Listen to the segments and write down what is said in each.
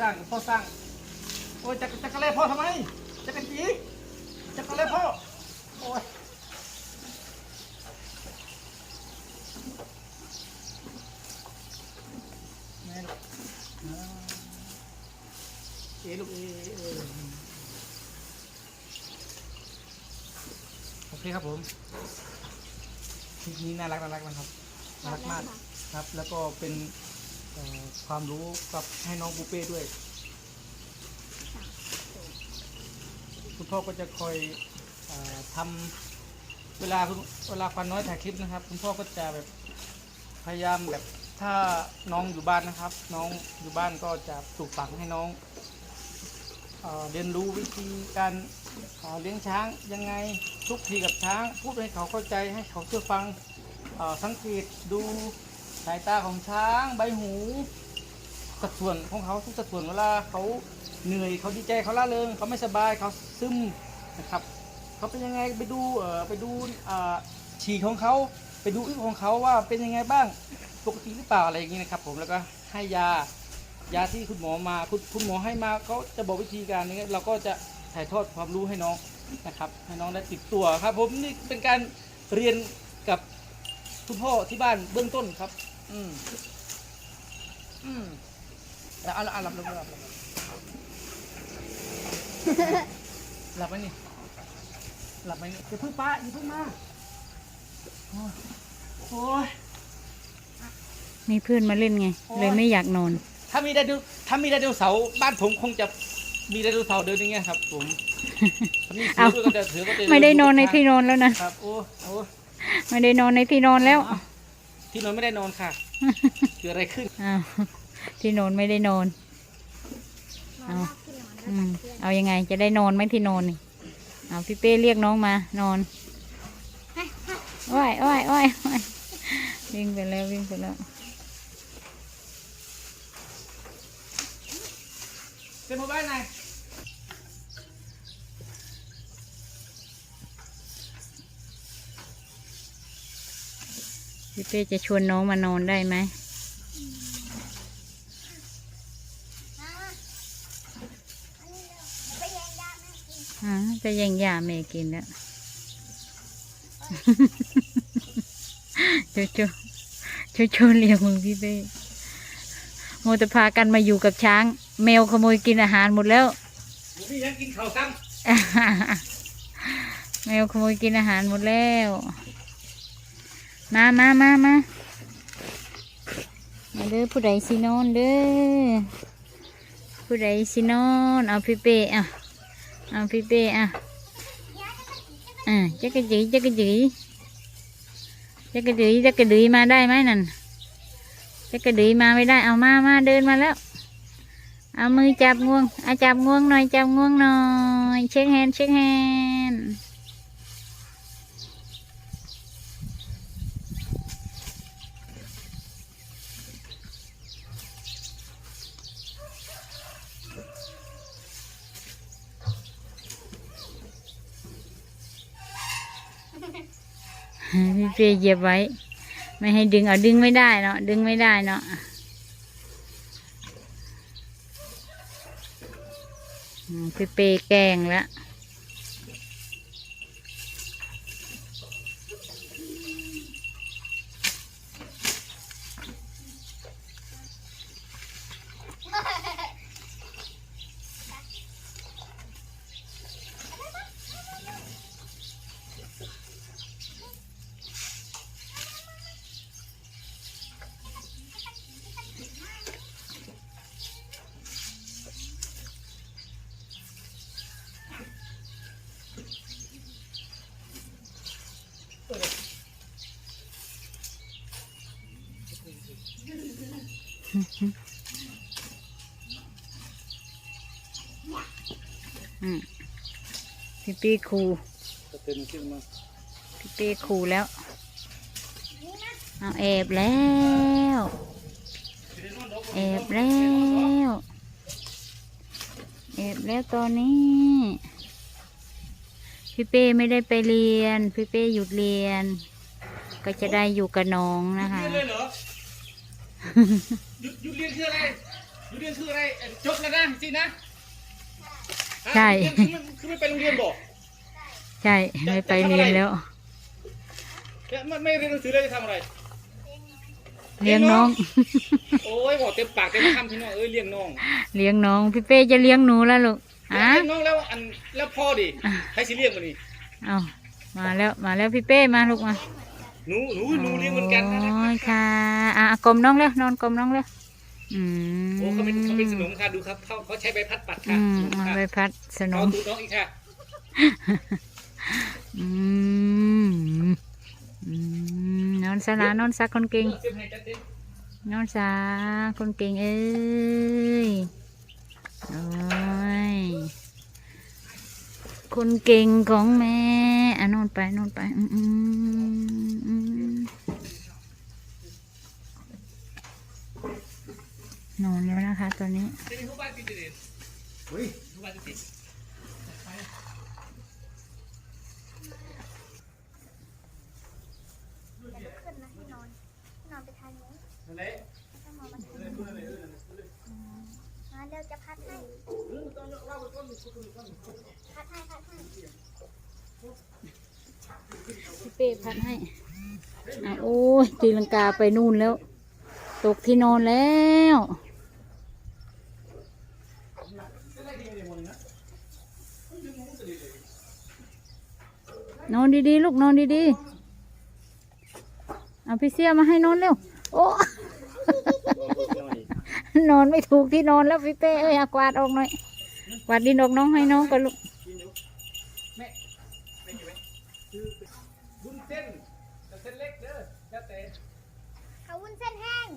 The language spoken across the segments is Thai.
สร้างพ่อสร้าง โอ้ยจักรจักรเล่พ่อทำไมจักรจีจักรเล่พ่อ โอ้ยแม่ลูกอ่าเอ๋ลูกเอ๋เอ๋โอเคครับผมคลิปนี้น่ารักน่ารักนะครับน่ารักมากครับ แล้วก็เป็นเอ่อ ความรู้กับให้น้องปูเป้ด้วย คุณพ่อก็จะคอยออทำเวลาคุณเวลาควันน้อยถ่ายคลิปนะครับ คุณพ่อก็จะแบบพยายามแบบถ้าน้องอยู่บ้านนะครับ น้องอยู่บ้านก็จะปลูกฝังให้น้องเรียนรู้วิธีการเอ่อเลี้ยงช้างยังไงคลุกคลีกับช้าง พูดให้เขาเข้าใจให้เขาเชื่อฟังสังเกตดู สายตาของช้างใบหูสัดส่วนของเขาทุกสัดส่วนเวลาเขาเหนื่อยเขาดีใจเขาล่าเริงเขาไม่สบายเขาซึมนะครับเขาเป็นยังไงไปดูเอ่อไปดูอ่าฉี่ของเขาไปดูอึของเขาว่าเป็นยังไงบ้างปกติหรือเปล่าอะไรอย่างนี้นะครับ ผมแล้วก็ให้ยายาที่คุณหมอมาคุณคุณหมอให้มาเขาจะบอกวิธีการนี้เราก็จะถ่ายทอดความรู้ให้น้องนะครับให้น้องได้ติดตัวครับ ผมนี่เป็นการเรียนกับคุณพ่อที่บ้านเบื้องต้นครับ อืมอืมแล้วเอาละเอาหลับหลับหลับหลับหลับไหมนี่หลับไหมนี่อย่าเพิ่งป้าอย่าเพิ่งมาโอ้ย มีเพื่อนมาเล่นไง โอ๊ย เลยไม่อยากนอน ถ้ามีไดโนถ้ามีไดโนเสาร์บ้านผมคงจะมีไดโนเสาร์เดินอย่างเงี้ยครับ ผมถ้ามีเสืเอา ด้วยก็จะเสือก็จะไม่ได้นอนในที่นอนแล้วนะ ครับโอ้โอ้ไม่ได้นอนในที่นอนแล้ว ที่นอนไม่ได้นอนค่ะเกิดอะไรขึ้นอ้าวที่นอนไม่ได้นอนนอนนอกที่นอนแล้วอืกัมบเพื่อนเอายังไง จะได้นอนไหมที่นอนนี่เอาพี่เป้เรียกน้องมานอนว้ายว้ายว้ายว้ายวิ่งไปแล้ววิ่งไปแล้วเป็นหมู่บ้านไหน เป้จะชวนน้องมานอนได้ไหมไปแย่งยาแม่กินอ่าจะยังยาเมกินแล้วชูชูชูชูเลี้ยงมึงพี่เป้โมจะพากันมาอยู่กับช้าง แมวขโมยกินอาหารหมดแล้วผมพี่ยังกินข้าวซ้แมวขโมยกินอาหารหมดแล้ว มามามามามาเด้อผู้ใดสินอนเด้อผู้ใดสินอนเอาพี่เป้อะเอาพี่เป้อะอะจักรจีจักรจีจักรจีจักรดีมาได้ไหมนั่นจักรดีมาไม่ได้เอามามาเดินมาแล้ว เอามือจับงวงเอาจับงวงหน่อยจับงวงหน่อยเช็คแฮนเช็คแฮนด์ พี่เฟยเหยียบไว้ ไม่ให้ดึงเอาดึงไม่ได้เนาะดึงไม่ได้เนาะพี่เปแกงแล้ว พี่เป้คูก็เต็มขึ้นมาพี่เป้คูแล้ว เอาแอบแล้วแอบแล้วแอบแล้วตอนนี้ พี่เป้ไม่ได้ไปเรียน พี่เป้หยุดเรียน ก็จะได้อยู่กับน้องนะคะเรียนเลยเหรอหยุดหยุดเรียนคืออะไรอยู่เรียนคืออะไรเอ่อจบแล้วนะจริงนะ ใช่ฮะคือไม่คือไม่ไปโรงเรียนบอกใช่ ไม่ไปเรียนแล้วแล้วไม่ไม่เรียนหนังสือเลยจะทำอะไร เลี้ยงน้อง โอ้ยบอกเต็มปากเต็มคำพี่น้องเอ้ยเลี้ยงน้องเลี้ยงน้อง พี่เป้จะเลี้ยงหนูแล้วลูกอะเลี้ยงน้องแล้วอันแล้วพ่อดิใครสิเลี้ยงมันนี่เอามาแล้วมาแล้วพี่เป้มาลูกมาหนูหนูหนูเลี้ยงเหมือนกันนะโอ้ยค่ะอะอะกลมน้องแล้วนอนกลมน้องแล้ว อืมโอ้เขาเป็นเขาเป็นสนมค่ะดูครับเขาเขาใช้ใบพัดปัดอืค่ะมดูมาค่ะไปพัดสนเอามตูดน้องอีกค่ะอืมอืมนอนซะละนอนซะคนเก่งเต็มให้จัดเต็มนอนซะคนเก่งเอ้ย โอ้ย คนเก่งของแม่อะนอนไปนอนไป อืมอืมอืม นอนแล้วนะคะตอนนี้เฮ้ยทุกบ้านติดติดเดี๋ยวลุกขึ้นอนไปทางนี้นั่นแหละแล้วก็มองมาทางนี้มาเร็วจะพัดให้ พัดให้พัดให้พี่เป้พัดให้อะโอ้ยตีลังกาไปนู่นแล้ว ตกที่นอนแล้ว นอนดีๆ ลูกนอนดีๆ เอาพี่เสียมาให้นอนเร็ว โอ้ นอนไม่ถูกที่นอนแล้วพี่เป้เอ้ยเอากวาดออกหน่อย กวาดดินออกน้องให้น้องกันลูกแม่แม่อยู่ไหมคือวุ้นเส้นแต่เส้นเล็กเด้อแล้วแต่เขาวุ้นเส้นแห้ง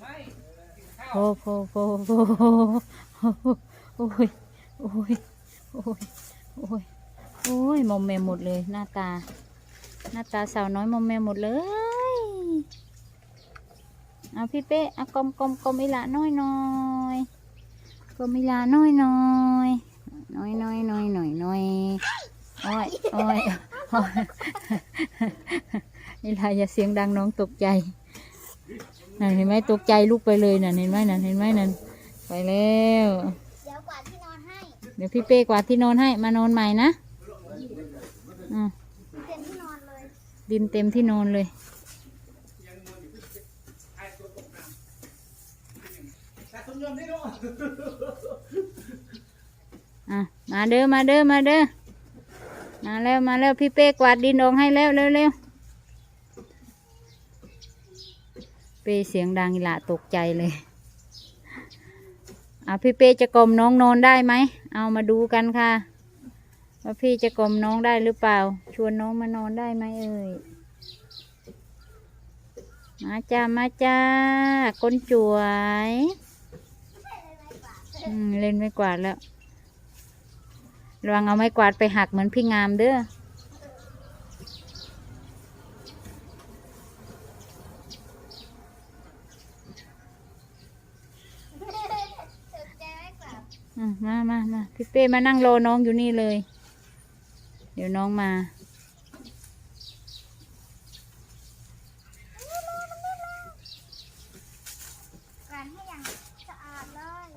ไม่กินข้าวโอ้โหโอ้โหโอ้ยโอ้ยโอ้ยโอ้ย โอ้ยมอมแมมหมดเลยหน้าตา หน้าตาสาวน้อยมอมแมมหมดเลย เอาพี่เป้เอากลมกลมกลมอีหละน้อยน้อยกลมอีหละน้อยน้อยน้อยน้อยน้อยน้อยน้อยโอ้ยโอ้ยโอ้ยอีหละอย่าเสียงดังน้องตกใจนั่นเห็นไหมตกใจลุกไปเลยนั่นเห็นไหมนั่นเห็นไหมนั่นไปแล้ว เดี๋ยวกวาดที่นอนให้ เดี๋ยวพี่เป้กวาดที่นอนให้มานอนใหม่นะ อะเต็มที่นอนเลย ดินเต็มที่นอนเลยมยอมได้ด้วยอะ มาเด้อ มาเด้อ มาเด้อ มาแล้ว มาแล้ว พี่เป้กวาดดินออกให้แล้วเร็วเร็วเป้เสียงดังอีหละตกใจเลยเอาพี่เป้จะกลมน้องนอนได้ไหม เอามาดูกันค่ะ ว่าพี่จะกลมน้องได้หรือเปล่า ชวนน้องมานอนได้ไหมเอ่ย มาจ้า มาจ้าคนจวยอืมเล่นไม่กวาดแล้วระวังเอาไม้กวาดไปหักเหมือนพี่งามเด้อตกใจไหมกวาดอะมามามาพี่เป้มานั่งรอน้องอยู่นี่เลย เดี๋ยวน้องมากวาดให้อย่างสะอาดเลย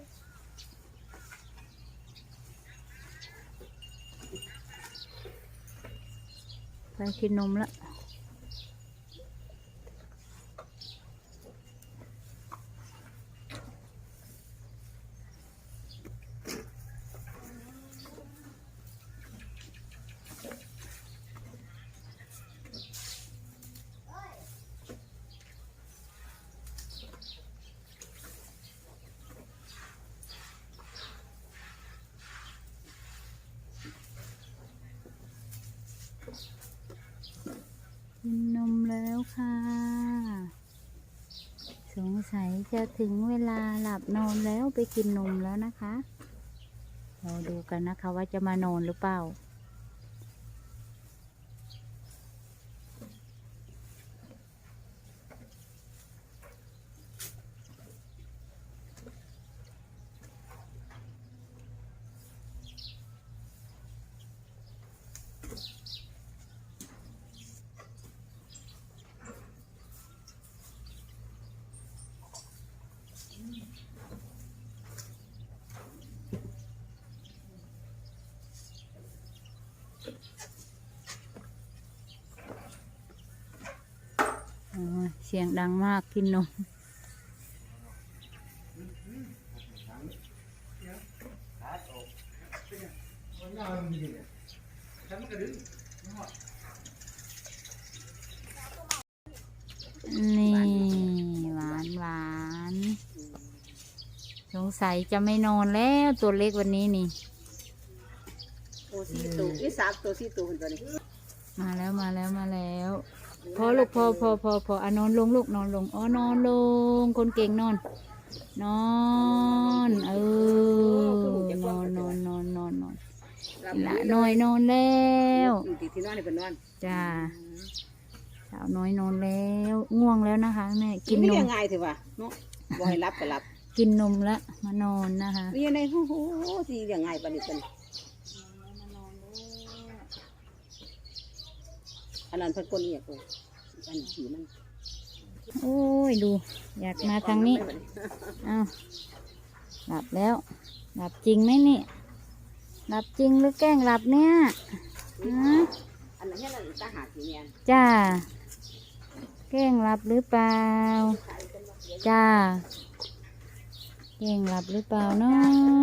ไปกินนมละ กินนมแล้วค่ะ สงสัยจะถึงเวลาหลับนอนแล้วไปกินนมแล้วนะคะ เราดูกันนะคะว่าจะมานอนหรือเปล่า เสียงดังมากกินนมนี่หวานหวานสงสัยจะไม่นอนแล้วตัวเล็กวันนี้นี่ตัวสี่ตัวนี่สามตัวสี่ตัวคนตัวนี้มาแล้วมาแล้วมาแล้ว พอลูกพอพอพอพออะนอนลงลูกนอนลงอ๋อนอนลง คนเก่งนอน นอนเออนอนนอนนอนนอนนอนรับละน้อยนอนแล้วอยู่ที่ที่นอนนี่เป็นนอนจ้าสาวน้อยนอนแล้วง่วงแล้วนะคะแม่กินไม่นยัมงไงถือว่าเนาะบ่ให้รับก็รับ กินนมแล้วมานอนนะคะไม่ยังไงโอ้โหสิยังไงปานนี้เป็น อันนั้นเพิ่นคนนี้อะกูอันนี้ขี่มันโอ้ยดู อยากมาทางนี้อ้าวหลับแล้ว หลับจริงไหมนี่ หลับจริงหรือแกล้งหลับเนี่ยฮะอันนั้นให้เราตาหาสีเนียนจ้า แกล้งหลับหรือเปล่า จ้า แกล้งหลับหรือเปล่าเนาะ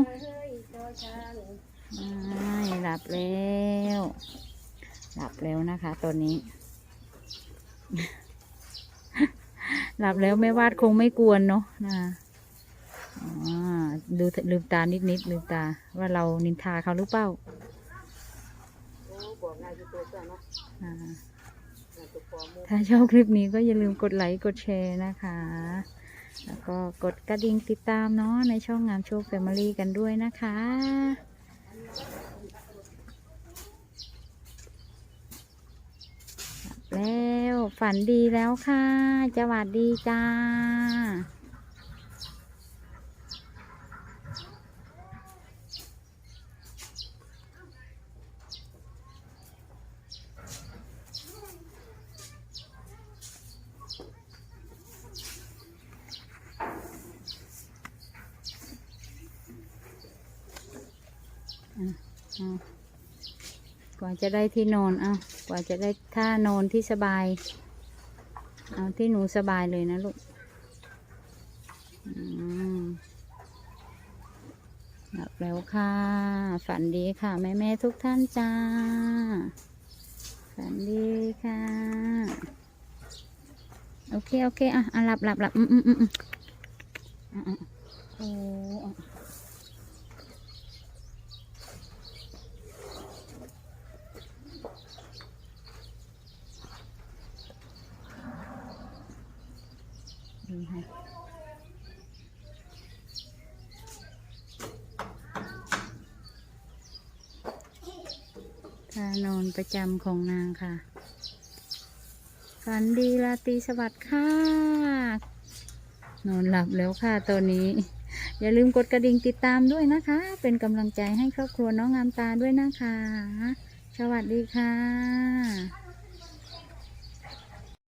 ไม่หลับแล้ว หลับแล้วนะคะตอนนี้ หลับแล้วแม่วาดคงไม่กวนเนาะนะคะอ๋อดูลืมตานิดนิดลืมตา ว่าเรานินทาเขาหรือเปล่าถ้าชอบคลิปนี้ก็อย่าลืมกดไลค์กดแชร์นะคะ แล้วก็กดกระดิ่งติดตามเนาะในช่องงามโชคแฟมิลี่กันด้วยนะคะหลับ แล้ว ฝันดีแล้วค่ะสวัสดีจ้ากว่าจะได้ที่นอน เอา ว่าจะได้ท่านอนที่สบาย เอาที่หนูสบายเลยนะลูกหลับแล้วค่ะ ฝันดีค่ะ แม่แม่ทุกท่านจ้า ฝันดีค่ะ โอเค โอเค อะหลับหลับหลับอืมอืมอืมอืมอะอะโอ้ ดูค่ะท่านอนประจำของนางค่ะ ฝันดีราตรีสวัสดิ์ค่ะ นอนหลับแล้วค่ะตอนนี้ อย่าลืมกดกระดิ่งติดตามด้วยนะคะ เป็นกำลังใจให้ครอบครัวน้องงามตาด้วยนะคะ สวัสดีค่ะ